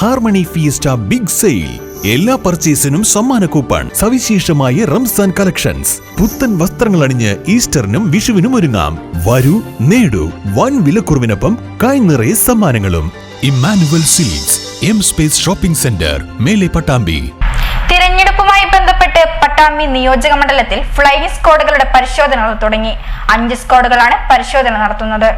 Harmony fiesta big sale. എല്ലാ പർച്ചേസിനും സമ്മാന coupon സവിശേഷമായ റംസാൻ കളക്ഷൻസ്. പുത്തൻ വസ്ത്രങ്ങൾ അണിഞ്ഞ് ഈസ്റ്ററിനും വിഷുവിനും ഒരുങ്ങാം. വരൂ നേടൂ വൻ വിലക്കുറവിനൊപ്പം കായ് നിറയെ സമ്മാനങ്ങളും. Emmanuel Silks M space shopping centre Mele Pattambi. തിരഞ്ഞെടുപ്പുമായി ബന്ധപ്പെട്ട് പട്ടാമ്പി നിയോജക മണ്ഡലത്തിൽ ഫ്ലൈയിങ് സ്ക്വാഡുകളുടെ പരിശോധനകൾ തുടങ്ങി. അഞ്ച് സ്ക്വാഡുകളാണ് പരിശോധന നടത്തുന്നത്.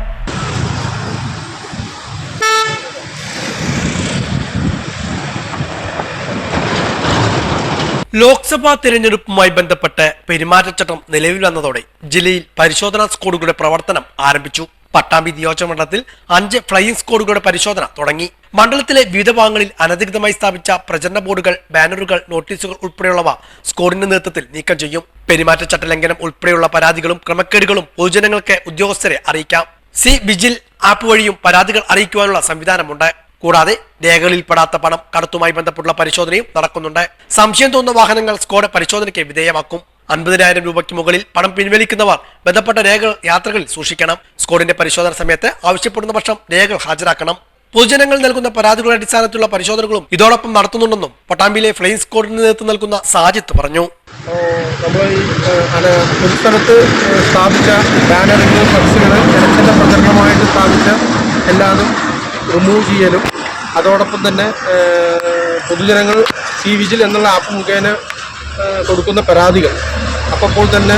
ലോക്സഭാ തിരഞ്ഞെടുപ്പുമായി ബന്ധപ്പെട്ട് പെരുമാറ്റച്ചട്ടം നിലവിൽ വന്നതോടെ ജില്ലയിൽ പരിശോധനാ സ്ക്വാഡുകളുടെ പ്രവർത്തനം ആരംഭിച്ചു. പട്ടാമ്പി നിയോജകമണ്ഡലത്തിൽ അഞ്ച് ഫ്ലൈയിംഗ് സ്ക്വാഡുകളുടെ പരിശോധന തുടങ്ങി. മണ്ഡലത്തിലെ വിവിധ ഭാഗങ്ങളിൽ അനധികൃതമായി സ്ഥാപിച്ച പ്രചരണ ബോർഡുകൾ ബാനറുകൾ നോട്ടീസുകൾ ഉൾപ്പെടെയുള്ളവ സ്ക്വാഡിന്റെ നേതൃത്വത്തിൽ നീക്കം ചെയ്യും. പെരുമാറ്റച്ചട്ട ലംഘനം ഉൾപ്പെടെയുള്ള പരാതികളും ക്രമക്കേടുകളും പൊതുജനങ്ങൾക്ക് ഉദ്യോഗസ്ഥരെ അറിയിക്കാം. സി. വിജിൽ ആപ്പ് വഴിയും പരാതികൾ അറിയിക്കുവാനുള്ള സംവിധാനമുണ്ട്. കൂടാതെ രേഖകളിൽ പെടാത്ത പണം കടത്തുമായി ബന്ധപ്പെട്ടുള്ള പരിശോധനയും നടക്കുന്നുണ്ട്. സംശയം തോന്നുന്ന വാഹനങ്ങൾ സ്കോഡ് പരിശോധനയ്ക്ക് വിധേയമാക്കും. അൻപതിനായിരം രൂപയ്ക്ക് മുകളിൽ പണം പിൻവലിക്കുന്നവർ ബന്ധപ്പെട്ട രേഖകൾ യാത്രകളിൽ സൂക്ഷിക്കണം. സ്കോഡിന്റെ പരിശോധന സമയത്ത് ആവശ്യപ്പെടുന്ന പക്ഷം രേഖകൾ ഹാജരാക്കണം. പൊതുജനങ്ങൾ നൽകുന്ന പരാതികളുടെ അടിസ്ഥാനത്തിലുള്ള പരിശോധനകളും ഇതോടൊപ്പം നടത്തുന്നുണ്ടെന്നും പട്ടാമ്പിയിലെ ഫ്ലൈൻ സ്കോഡിന് നേതൃത്വം നൽകുന്ന സാജിത്ത് പറഞ്ഞു. പൊതുസ്ഥലത്ത് സ്ഥാപിച്ച ബാനറുകൾ ജനത്തിന്റെ പ്രചരണമായിട്ട് സ്ഥാപിച്ച എല്ലാതും റിമൂവ് ചെയ്യലും. അതോടൊപ്പം തന്നെ പൊതുജനങ്ങൾ സി വിജിൽ എന്നുള്ള ആപ്പ് മുഖേന കൊടുക്കുന്ന പരാതികൾ. അപ്പോൾ തന്നെ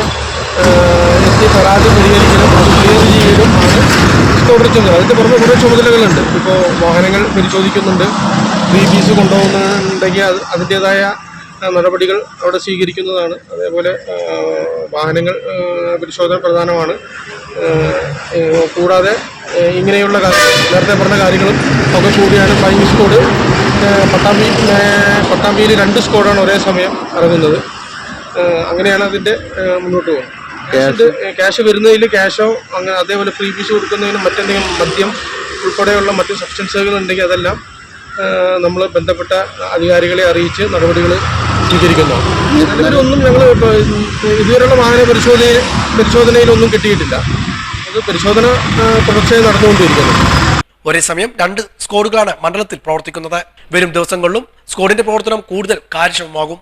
എത്തി പരാതി പരിഹരിക്കലും അത് ക്ലിയർ ചെയ്യലും ആണ് തുടർ അതിന്റെ പുറമെ കുറേ ചുമതലകളുണ്ട്. ഇപ്പോൾ വാഹനങ്ങൾ പരിശോധിക്കുന്നുണ്ട്. ബി ബീസ് കൊണ്ടുപോകുന്നുണ്ടെങ്കിൽ അത് അതിന്റേതായ നടപടികൾ അവിടെ സ്വീകരിക്കുന്നതാണ്. അതേപോലെ വാഹനങ്ങൾ പരിശോധന പ്രധാനമാണ്. കൂടാതെ ഇങ്ങനെയുള്ള കാര്യങ്ങൾ നേരത്തെ പറഞ്ഞ കാര്യങ്ങളും ഒക്കെ കൂടിയാണ് ഫ്ലൈങ് സ്ക്വാഡ് പത്താം പട്ടാമ്പി പത്താം പട്ടാമ്പിയിൽ രണ്ട് സ്കോഡാണ് ഒരേ സമയം ഇറങ്ങുന്നത്. അങ്ങനെയാണ് അതിന്റെ മുന്നോട്ട് പോകുന്നത്. ക്യാഷ് ക്യാഷ് വരുന്നതിൽ ക്യാഷോ അങ്ങനെ അതേപോലെ ഫ്രീ പീസ് കൊടുക്കുന്നതിനും മറ്റെന്തെങ്കിലും മദ്യം ഉൾപ്പെടെയുള്ള മറ്റ് സബ്സ്റ്റൻസുകൾ ഉണ്ടെങ്കിൽ അതെല്ലാം നമ്മൾ ബന്ധപ്പെട്ട അധികാരികളെ അറിയിച്ച് നടപടികൾ സ്വീകരിക്കുന്നു. ഇതുവരെ ഒന്നും ഞങ്ങൾ ഇതുവരെയുള്ള വാഹന പരിശോധന പരിശോധനയിലൊന്നും കിട്ടിയിട്ടില്ല. പരിശോധന തുടർച്ചയായി നടന്നുകൊണ്ടിരിക്കുന്നു. ഒരേ സമയം രണ്ട് സ്ക്വാഡുകളാണ് മണ്ഡലത്തിൽ പ്രവർത്തിക്കുന്നത്. വരും ദിവസങ്ങളിലും സ്ക്വാഡിന്റെ പ്രവർത്തനം കൂടുതൽ കാര്യക്ഷമമാകും.